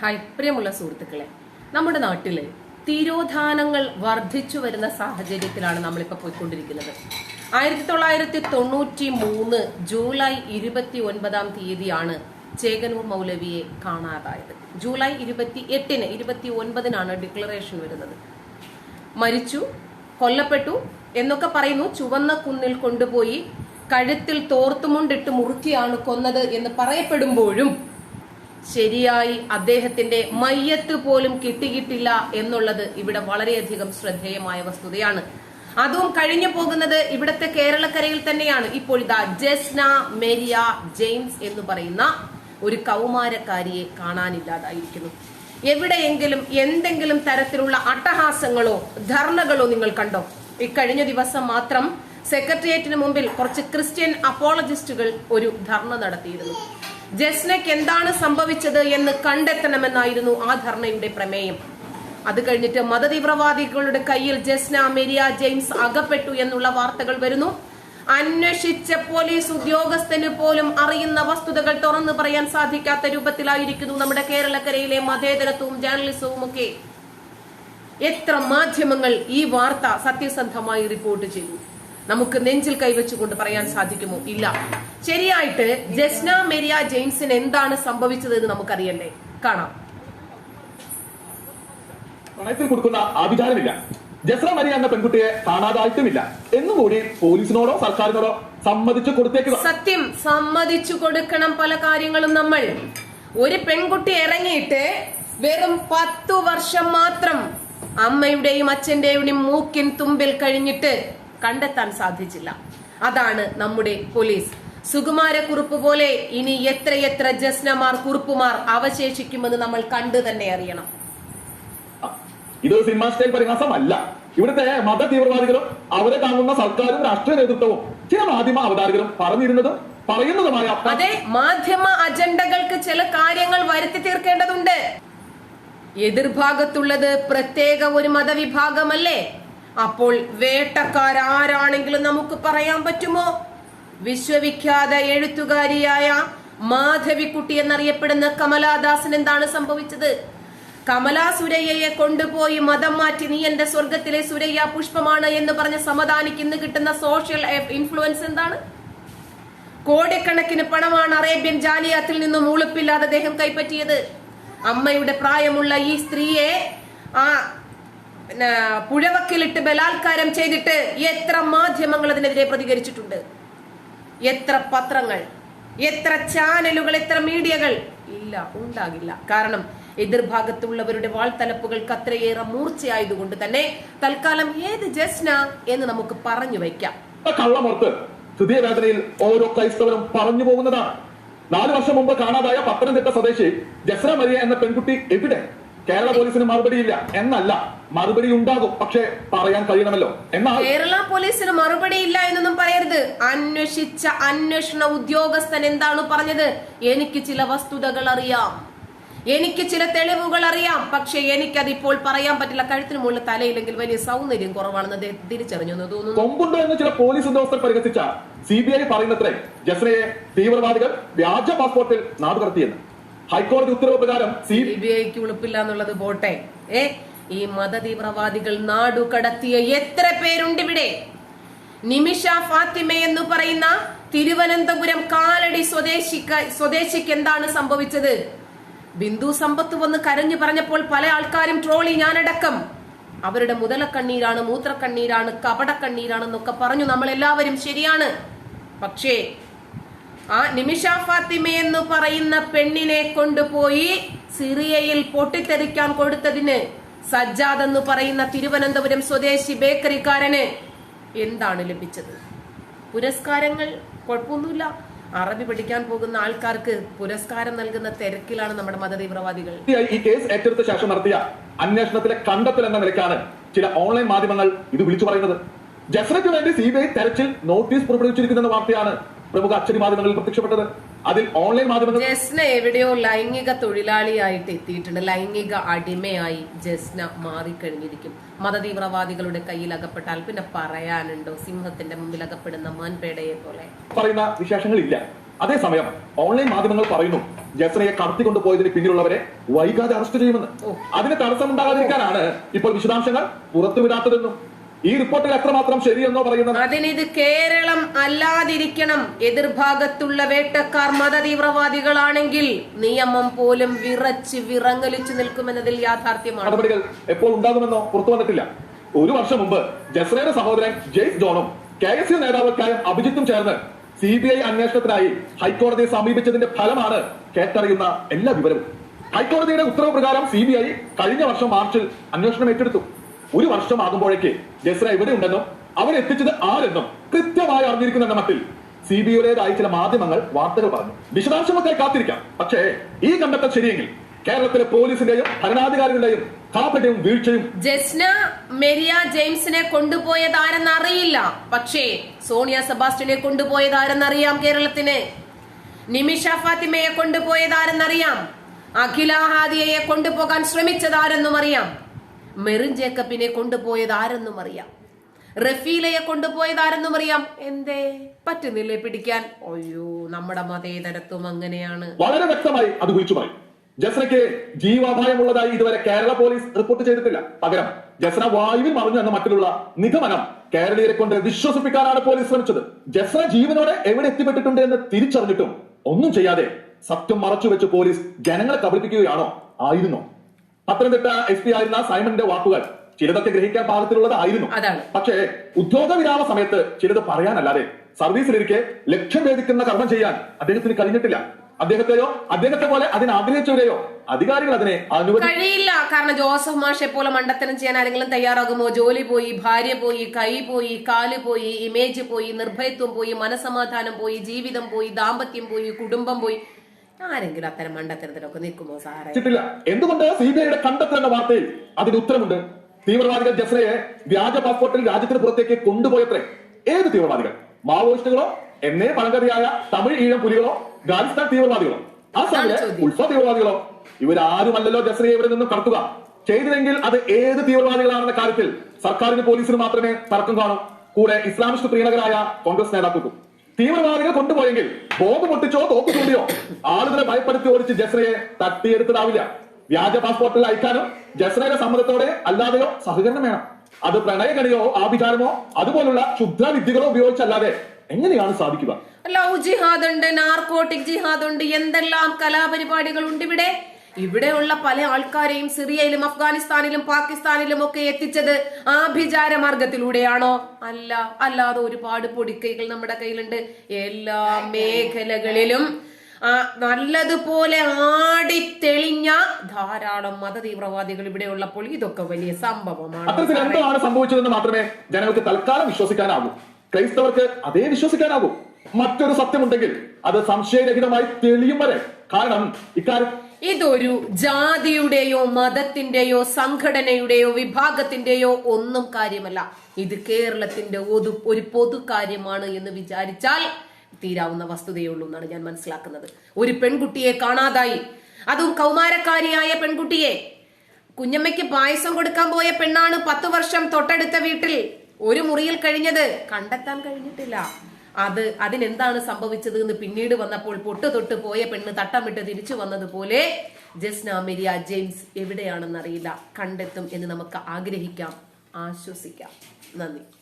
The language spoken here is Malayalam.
ഹായ് പ്രിയമുള്ള സുഹൃത്തുക്കളെ. നമ്മുടെ നാട്ടിൽ തിരോധാനങ്ങൾ വർദ്ധിച്ചു വരുന്ന സാഹചര്യത്തിലാണ് നമ്മളിപ്പോൾ പോയിക്കൊണ്ടിരിക്കുന്നത്. ആയിരത്തി തൊള്ളായിരത്തി തൊണ്ണൂറ്റി മൂന്ന് ജൂലൈ ഇരുപത്തി ഒൻപതാം തീയതിയാണ് ചേകനൂർ മൗലവിയെ കാണാതായത്. ജൂലൈ ഇരുപത്തി എട്ടിന് ഇരുപത്തി ഒൻപതിനാണ് ഡിക്ലറേഷൻ വരുന്നത്. മരിച്ചു കൊല്ലപ്പെട്ടു എന്നൊക്കെ പറയുന്നു. ചുവന്ന കുന്നിൽ കൊണ്ടുപോയി കഴുത്തിൽ തോർത്തുമുണ്ടിട്ട് മുറുക്കിയാണ് കൊന്നത് എന്ന് പറയപ്പെടുമ്പോഴും ശരിയായി അദ്ദേഹത്തിന്റെ മയ്യത്ത് പോലും കിട്ടിയിട്ടില്ല എന്നുള്ളത് ഇവിടെ വളരെയധികം ശ്രദ്ധേയമായ വസ്തുതയാണ്. അതും കഴിഞ്ഞു പോകുന്നത് ഇവിടത്തെ കേരളക്കരയിൽ തന്നെയാണ്. ഇപ്പോൾ ഇതാ ജസ്ന മെരിയ ജെയിംസ് എന്ന് പറയുന്ന ഒരു കൗമാരക്കാരിയെ കാണാനില്ലാതായിരിക്കുന്നു. എവിടെയെങ്കിലും എന്തെങ്കിലും തരത്തിലുള്ള അട്ടഹാസങ്ങളോ ധർണകളോ നിങ്ങൾ കണ്ടോ? ഇക്കഴിഞ്ഞ ദിവസം മാത്രം സെക്രട്ടേറിയറ്റിന് മുമ്പിൽ കുറച്ച് ക്രിസ്ത്യൻ അപ്പോളജിസ്റ്റുകൾ ഒരു ധർണ നടത്തിയിരുന്നു. ജസ്നയ്ക്ക് എന്താണ് സംഭവിച്ചത് എന്ന് കണ്ടെത്തണമെന്നായിരുന്നു ആ ധർണയുടെ പ്രമേയം. അത് കഴിഞ്ഞിട്ട് മതതീവ്രവാദികളുടെ കയ്യിൽ ജസ്ന മെരിയ ജെയിംസ് അകപ്പെട്ടു എന്നുള്ള വാർത്തകൾ വരുന്നു. അന്വേഷിച്ച പോലീസ് ഉദ്യോഗസ്ഥന് പോലും അറിയുന്ന വസ്തുതകൾ തുറന്നു പറയാൻ സാധിക്കാത്ത രൂപത്തിലായിരിക്കുന്നു നമ്മുടെ കേരളക്കരയിലെ മതേതരത്വവും ജേർണലിസവും ഒക്കെ. എത്ര മാധ്യമങ്ങൾ ഈ വാർത്ത സത്യസന്ധമായി റിപ്പോർട്ട് ചെയ്തു? നമുക്ക് നെഞ്ചിൽ കൈവച്ചുകൊണ്ട് പറയാൻ സാധിക്കുമോ? ഇല്ല. ശരിയായിട്ട് ജസ്ന മെരിയ ജെയിംസിന് എന്താണ് സംഭവിച്ചത് എന്ന് നമുക്കറിയണ്ടേ? കാണാം. പ്രണയത്തിൽ കൊടുക്കുന്ന ആഭിചാരമില്ല. ജസ്ര മരിയ എന്ന പെൺകുട്ടിയെ കാണാതായിട്ടുമില്ല. എന്നും കൂടി പോലീസിനോടോ സർക്കാരിനോടോ സമ്മതിച്ചു കൊടുത്തേക്കുക. സത്യം സമ്മതിച്ചു കൊടുക്കണം പല കാര്യങ്ങളും നമ്മൾ. ഒരു പെൺകുട്ടി ഇറങ്ങിയിട്ട് വെറും പത്തു വർഷം മാത്രം അമ്മയുടെയും അച്ഛന്റെയും മൂക്കിൻ തുമ്പിൽ കഴിഞ്ഞിട്ട് കണ്ടെത്താൻ സാധിച്ചില്ല. അതാണ് നമ്മുടെ പോലീസ്. സുകുമാരക്കുറുപ്പ് പോലെ ഇനി എത്രയെത്ര ജസ്നമാർ കുറുപ്പുമാർ അവശേഷിക്കുമെന്ന് നമ്മൾ കണ്ടു തന്നെ അറിയണം. ഇത് സിനിമാ സ്റ്റൈൽ പരിഹാസമല്ല. ഇവിടുത്തെ മത തീവ്രവാദികളും അവരെ താങ്ങുന്ന സർക്കാരും രാഷ്ട്രീയ നേതൃത്വവും ചില മാധ്യമ അവതാരകരും പറഞ്ഞിരുന്നതും പറയുന്നതുമായ അതെ മാധ്യമ അജണ്ടകൾക്ക് ചില കാര്യങ്ങൾ വരുത്തി തീർക്കേണ്ടതുണ്ട്. എതിർഭാഗത്തുള്ളത് പ്രത്യേക ഒരു മതവിഭാഗമല്ലേ? അപ്പോൾ വേട്ടക്കാരാരാണെങ്കിലും നമുക്ക് പറയാൻ പറ്റുമോ? വിശ്വവിഖ്യാത എഴുത്തുകാരിയായ മാധവിക്കുട്ടി എന്നറിയപ്പെടുന്ന കമലാദാസൻ എന്താണ് സംഭവിച്ചത്? കമലാ സുരയ്യയെ കൊണ്ടുപോയി മതം മാറ്റി നീ എന്റെ സ്വർഗത്തിലെ സുരയ്യ പുഷ്പമാണ് എന്ന് പറഞ്ഞ സമദാനിക്ക് ഇന്ന് കിട്ടുന്ന സോഷ്യൽ ഇൻഫ്ലുവൻസ് എന്താണ്? കോടിക്കണക്കിന് പണമാണ് അറേബ്യൻ ജാലിയാത്തിൽ നിന്നും ഉളുപ്പില്ലാതെ അദ്ദേഹം കൈപ്പറ്റിയത്. അമ്മയുടെ പ്രായമുള്ള ഈ സ്ത്രീയെ ആ പുഴവക്കിലിട്ട് ബലാത്കാരം ചെയ്തിട്ട് എത്ര മാധ്യമങ്ങൾ അതിനെതിരെ പ്രതികരിച്ചിട്ടുണ്ട്? എത്ര പത്രങ്ങൾ? എത്ര ചാനലുകൾ? എത്ര മീഡിയകൾ? ഇല്ല ഉണ്ടാകില്ല. കാരണം എതിർഭാഗത്തുള്ളവരുടെ വാൾത്തലപ്പുകൾക്ക് അത്രയേറെ മൂർച്ചയായതുകൊണ്ട് തന്നെ തൽക്കാലം ഏത് ജസ്ന എന്ന് നമുക്ക് പറഞ്ഞു വയ്ക്കാം. കള്ളമോർത്ത് ഹൃദയവേദനയിൽ ഓരോ ക്രൈസ്തവരും പറഞ്ഞു പോകുന്നതാണ്. നാല് വർഷം മുമ്പ് കാണാതായ പത്തനംതിട്ട സ്വദേശി ജസ്ന മരിയ എന്ന പെൺകുട്ടി എവിടെ? കേരള പോലീസിന് മറുപടിയില്ല എന്നല്ല. മറുപടി ഉണ്ടാകും പക്ഷേ പറയാൻ കഴിയണമല്ലോ. എന്നാൽ കേരള പോലീസിന് മറുപടി ഇല്ല എന്നൊന്നും പറയരുത്. അന്വേഷിച്ച അന്വേഷണ ഉദ്യോഗസ്ഥൻ എന്താണ് പറഞ്ഞത്? എനിക്ക് ചില വസ്തുതകൾ അറിയാം. എനിക്ക് ചില തെളിവുകൾ അറിയാം. പക്ഷെ എനിക്കത് ഇപ്പോൾ പറയാൻ പറ്റില്ല. കഴുത്തിന് മുകളിൽ തലയില്ലെങ്കിൽ വലിയ സൗന്ദര്യം കുറവാണെന്ന് അദ്ദേഹം തിരിച്ചറിഞ്ഞു എന്ന് തോന്നുന്നു. കൊമ്പുണ്ടോ എന്ന് ചില പോലീസ് ഉദ്യോഗസ്ഥർ പരിഹസിച്ച. സി ബി ഐ പറയുന്നത്രേ ജസ്നയെ തീവ്രവാദികൾ വ്യാജ പാസ്പോർട്ടിൽ നാടുകടത്തിയെന്ന്. ഹൈക്കോടതി ഉത്തരവ് പ്രകാരം സി ബി ഐക്ക് ഉളുപ്പില്ല എന്നുള്ളത് പോട്ടെ. ഏ ഈ മതതീവ്രവാദികൾ നാടു കടത്തിയ എത്ര പേരുണ്ട് ഇവിടെ? നിമിഷ ഫാത്തിമ എന്ന് പറയുന്ന തിരുവനന്തപുരം കാലടി സ്വദേശിക്ക സ്വദേശിക്ക് എന്താണ് സംഭവിച്ചത്? ബിന്ദു സമ്പത്ത് വന്ന് കരഞ്ഞു പറഞ്ഞപ്പോൾ പല ആൾക്കാരും ട്രോളി ഞാനടക്കം. അവരുടെ മുതലക്കണ്ണീരാണ് മൂത്രക്കണ്ണീരാണ് കപടക്കണ്ണീരാണെന്നൊക്കെ പറഞ്ഞു നമ്മൾ എല്ലാവരും ശരിയാണ്. പക്ഷേ ആ നിമിഷ ഫാത്തിമ എന്ന് പറയുന്ന പെണ്ണിനെ കൊണ്ടുപോയി സിറിയയിൽ പൊട്ടിത്തെറിക്കാൻ കൊടുത്തതിന് സജ്ജാദ് എന്ന് പറയുന്ന തിരുവനന്തപുരം സ്വദേശി ബേക്കറിക്കാരന് എന്താണ് ലഭിച്ചത്? പുരസ്കാരങ്ങൾ കുഴപ്പമൊന്നുമില്ല. അറബി പഠിക്കാൻ പോകുന്ന ആൾക്കാർക്ക് പുരസ്കാരം നൽകുന്ന തിരക്കിലാണ് നമ്മുടെ മതതീവ്രവാദികൾ. ഈ കേസ് ഏറ്റെടുത്ത ശേഷം നടത്തിയ അന്വേഷണത്തിലെ കണ്ടെത്തൽ എന്ന നിലയ്ക്കാണ് ചില ഓൺലൈൻ മാധ്യമങ്ങൾ ഇത് വിളിച്ചു പറയുന്നത്. ജസ്രയ്ക്ക് വേണ്ടി സി ബി ഐ തെരച്ചിൽ നോട്ടീസ് പുറപ്പെടുവിച്ചിരിക്കുന്ന വാർത്തയാണ് പ്രമുഖ അച്ചടി മാധ്യമങ്ങളിൽ പ്രത്യക്ഷപ്പെട്ടത്? അതിൽ ഓൺലൈൻ മാധ്യമങ്ങൾ ജസ്ന എവിടെയോ ലൈംഗിക തൊഴിലാളിയായിട്ട് എത്തിയിട്ടുണ്ട്. ലൈംഗിക അടിമയായി ജസ്ന മാറിക്കഴിഞ്ഞിരിക്കും. മതതീവ്രവാദികളുടെ കയ്യിൽ അകപ്പെട്ടാൽ പിന്നെ പറയാനുണ്ടോ? സിംഹത്തിന്റെ മുമ്പിൽ അകപ്പെടുന്ന മാൻപേടയെ പോലെ. പറയുന്ന വിശേഷങ്ങളില്ല. അതേസമയം ഓൺലൈൻ മാധ്യമങ്ങൾ പറയുന്നു ജസ്നയെ കടത്തിക്കൊണ്ടു പോയതിന് പിന്നിലുള്ളവരെ വൈകാതെ അറസ്റ്റ് ചെയ്യുമെന്ന്. അതിന് തടസ്സമുണ്ടാകാതിരിക്കാനാണ് ഇപ്പോൾ വിശദാംശങ്ങൾ പുറത്തുവിടാത്തതെന്നും ഈ റിപ്പോർട്ടിൽ എത്രമാത്രം ശരിയെന്നോ പറയുന്നത്? അതിനിത് കേരളം അല്ലാതിരിക്കണം. എതിർഭാഗത്തുള്ള വേട്ടക്കാർ മതതീവ്രവാദികളാണെങ്കിൽ നിയമം പോലും വിറച്ച് വിറങ്ങലിച്ചു നിൽക്കുമെന്നതിൽ യാഥാർത്ഥ്യമാണ്. നടപടികൾ എപ്പോൾ ഉണ്ടാകുമെന്നോ പുറത്തു വന്നിട്ടില്ല. ഒരു വർഷം മുമ്പ് ജസ്രയുടെ സഹോദരൻ ജെയ്സ് ജോണും കെ എസ് യു നേതാവ് അഭിജിത്തും ചേർന്ന് സി ബി ഐ അന്വേഷണത്തിനായി ഹൈക്കോടതിയെ സമീപിച്ചതിന്റെ ഫലമാണ് കേട്ടറിയുന്ന എല്ലാ വിവരവും. ഹൈക്കോടതിയുടെ ഉത്തരവ് പ്രകാരം സി ബി ഐ കഴിഞ്ഞ വർഷം മാർച്ചിൽ അന്വേഷണം ഏറ്റെടുത്തു. ഒരു വർഷമാകുമ്പോഴേക്ക് ജസ്ര എവിടെ ഉണ്ടെന്നും അവിടെ എത്തിച്ചത് ആരെന്നും കൃത്യമായി അറിഞ്ഞിരിക്കുന്ന മട്ടിൽ സി ബി ഐയുടേതായി ചില മാധ്യമങ്ങൾ വാർത്തകൾ പറഞ്ഞു. വിശദാംശങ്ങൾക്കായി കാത്തിരിക്കാം. പക്ഷേ ഈ കണ്ടെത്തൽ ശരിയെങ്കിൽ കേരളത്തിലെ പോലീസിന്റെയും ഭരണാധികാരികളുടെയും കാപ്പറ്റയും വീഴ്ചയും ജസ്ന മെരിയ ജെയിംസിനെ കൊണ്ടുപോയതാരെന്നറിയില്ല പക്ഷേ സോണിയ സെബാസ്റ്റിനെ കൊണ്ടുപോയതാരെന്നറിയാം കേരളത്തിന്. നിമിഷ ഫാത്തിമയെ കൊണ്ടുപോയതാരെന്നറിയാം. അഖില ഹാദിയയെ കൊണ്ടുപോകാൻ ശ്രമിച്ചതാരെന്നും അറിയാം മെറിൻ ജേക്കബിനെ കൊണ്ടുപോയത് ആരെന്നും അറിയാം. റഫീലയെ കൊണ്ടുപോയത് ആരെന്നും അറിയാം. എന്തേ? പറ്റുന്നില്ലേ പിടിക്കാൻ? അയ്യോ നമ്മുടെ മതേതരത്വം അങ്ങനെയാണ്. വളരെ വ്യക്തമായി അത് വിളിച്ചു പറയും. ജസ്നയ്ക്ക് ജീവാഭായമുള്ളതായി ഇതുവരെ കേരള പോലീസ് റിപ്പോർട്ട് ചെയ്തിട്ടില്ല. പകരം ജസ്ന വായുവിൽ മറിഞ്ഞു എന്ന മട്ടിലുള്ള നിഗമനം കേരളീയരെ കൊണ്ട് വിശ്വസിപ്പിക്കാനാണ് പോലീസ് ശ്രമിച്ചത്. ജസ്ന ജീവനോടെ എവിടെ എത്തിപ്പെട്ടിട്ടുണ്ട് എന്ന് തിരിച്ചറിഞ്ഞിട്ടും ഒന്നും ചെയ്യാതെ സത്യം മറച്ചു വെച്ച് പോലീസ് ജനങ്ങളെ കബളിപ്പിക്കുകയാണോ? ആയിരുന്നോ? പത്തനംതിട്ട എസ് പി ആയിരുന്ന സൈമന്റെ വാക്കുകൾ ചിലതൊക്കെ ഗ്രഹിക്കാൻ പാകത്തിലുള്ളതായിരുന്നു. പക്ഷേ ഉദ്യോഗ വിരാമ സമയത്ത് ചിലത് പറയാനല്ലാതെ സർവീസിലിരിക്കെ ലക്ഷ്യം ഭേദിക്കുന്ന കർമ്മം ചെയ്യാൻ അദ്ദേഹത്തിന് കഴിഞ്ഞിട്ടില്ല. അദ്ദേഹത്തെയോ അദ്ദേഹത്തെ പോലെ അതിനെ ആഗ്രഹിച്ചവരെയോ അധികാരികൾ അതിനെ കഴിയില്ല. കാരണം ജോസഫ് മാഷെ പോലെ മണ്ടത്തനം ചെയ്യാൻ ആരെങ്കിലും തയ്യാറാകുമോ? ജോലി പോയി ഭാര്യ പോയി കൈ പോയി കാൽ പോയി ഇമേജ് പോയി നിർഭയത്വം പോയി മനസമാധാനം പോയി ജീവിതം പോയി ദാമ്പത്യം പോയി കുടുംബം പോയി. ആരെങ്കിലും അത്തരം മണ്ടത്തരത്തിലൊക്കെ നിൽക്കുമോ സാറേ? എന്തുകൊണ്ട് സി ബി ഐയുടെ കണ്ടെത്തൽ എന്ന വാർത്തയിൽ അതിന് ഉത്തരമുണ്ട്? തീവ്രവാദികൾ ജസ്രയെ വ്യാജ പാസ്പോർട്ടിൽ രാജ്യത്തിന് പുറത്തേക്ക് കൊണ്ടുപോയത്രേ. ഏത് തീവ്രവാദികൾ? മാവോയിസ്റ്റുകളോ? എന്നേ പഴങ്കതിയായ തമിഴ് ഈഴം പുലികളോ? ഖാലിസ്ഥാൻ തീവ്രവാദികളോ? ആ സമയത്ത്. ഉത്സവ തീവ്രവാദികളോ? ഇവരാരുമല്ലല്ലോ ജസ്രയെ ഇവരിൽ നിന്നും കടത്തുക. ചെയ്തില്ലെങ്കിൽ അത് ഏത് തീവ്രവാദികളാണെന്ന കാര്യത്തിൽ സർക്കാരിന് പോലീസിന് മാത്രമേ തർക്കം കാണൂ. കൂടെ ഇസ്ലാമിസ്റ്റ് പ്രീണകരായ കോൺഗ്രസ് നേതാക്കൾക്കും. തീവ്രവാദികൾ കൊണ്ടുപോയെങ്കിൽ ബോംബ് പൊട്ടിച്ചോ തോക്ക് ആളുകളെ ഭയപ്പെടുത്തി ഓടിച്ച് ജസ്രയെ തട്ടിയെടുത്തതാവില്ല വ്യാജ പാസ്പോർട്ടിൽ അയക്കാനും ജസ്രയുടെ സമ്മതത്തോടെ അല്ലാതെയോ സഹകരണം വേണം. അത് പ്രണയകണിയോ ആഭിചാരമോ അതുപോലുള്ള ക്ഷുദ്രവിദ്യകളോ ഉപയോഗിച്ചല്ലാതെ എങ്ങനെയാണ് സാധിക്കുക? ലവ് ജിഹാദ് ഉണ്ട് നാർക്കോട്ടിക് ജിഹാദ് ഉണ്ട് എന്തെല്ലാം കലാപരിപാടികൾ ഉണ്ട് ഇവിടെ? ഇവിടെയുള്ള പല ആൾക്കാരെയും സിറിയയിലും അഫ്ഗാനിസ്ഥാനിലും പാകിസ്ഥാനിലും ഒക്കെ എത്തിച്ചത് ആഭിചാര മാർഗത്തിലൂടെയാണോ അല്ല അല്ലാതെ ഒരുപാട് പൊടിക്കൈകൾ നമ്മുടെ കയ്യിലുണ്ട്. എല്ലാ മേഖലകളിലും. നല്ലതുപോലെ ആടിത്തെളിഞ്ഞ ധാരാളം മതതീവ്രവാദികൾ ഇവിടെ ഉള്ളപ്പോൾ ഇതൊക്കെ വലിയ സംഭവമാണ്. അത്തരത്തിൽ എന്താണ് സംഭവിച്ചതെന്ന് മാത്രമേ ജനങ്ങൾക്ക് തൽക്കാലം വിശ്വസിക്കാനാകൂ ക്രൈസ്തവർക്ക് അതേ വിശ്വസിക്കാനാകൂ മറ്റൊരു സത്യമുണ്ടെങ്കിൽ അത് സംശയരഹിതമായി തെളിയും വരെ. കാരണം ഇക്കാര്യം ഇതൊരു ജാതിയുടെയോ മതത്തിന്റെയോ സംഘടനയുടെയോ വിഭാഗത്തിന്റെയോ ഒന്നും കാര്യമല്ല. ഇത് കേരളത്തിന്റെ ഒരു ഒരു പൊതു കാര്യമാണ് എന്ന് വിചാരിച്ചാൽ തീരാവുന്ന വസ്തുതയേ ഉള്ളൂ എന്നാണ് ഞാൻ മനസ്സിലാക്കുന്നത്. ഒരു പെൺകുട്ടിയെ കാണാതായി. അതും കൗമാരക്കാരിയായ പെൺകുട്ടിയെ. കുഞ്ഞമ്മയ്ക്ക് പായസം കൊടുക്കാൻ പോയ പെണ്ണാണ് പത്തു വർഷം തൊട്ടടുത്ത വീട്ടിൽ ഒരു മുറിയിൽ കഴിഞ്ഞത്. കണ്ടെത്താൻ കഴിഞ്ഞിട്ടില്ല. അത് അതിനെന്താണ് സംഭവിച്ചത് എന്ന് പിന്നീട് വന്നപ്പോൾ പൊട്ടു തൊട്ട് പോയ പെണ്ണ് തട്ടമിട്ട് തിരിച്ചു വന്നതുപോലെ ജസ്ന മെരിയ ജെയിംസ് എവിടെയാണെന്നറിയില്ല. കണ്ടെത്തും എന്ന് നമുക്ക് ആഗ്രഹിക്കാം. ആശ്വസിക്കാം. നന്ദി.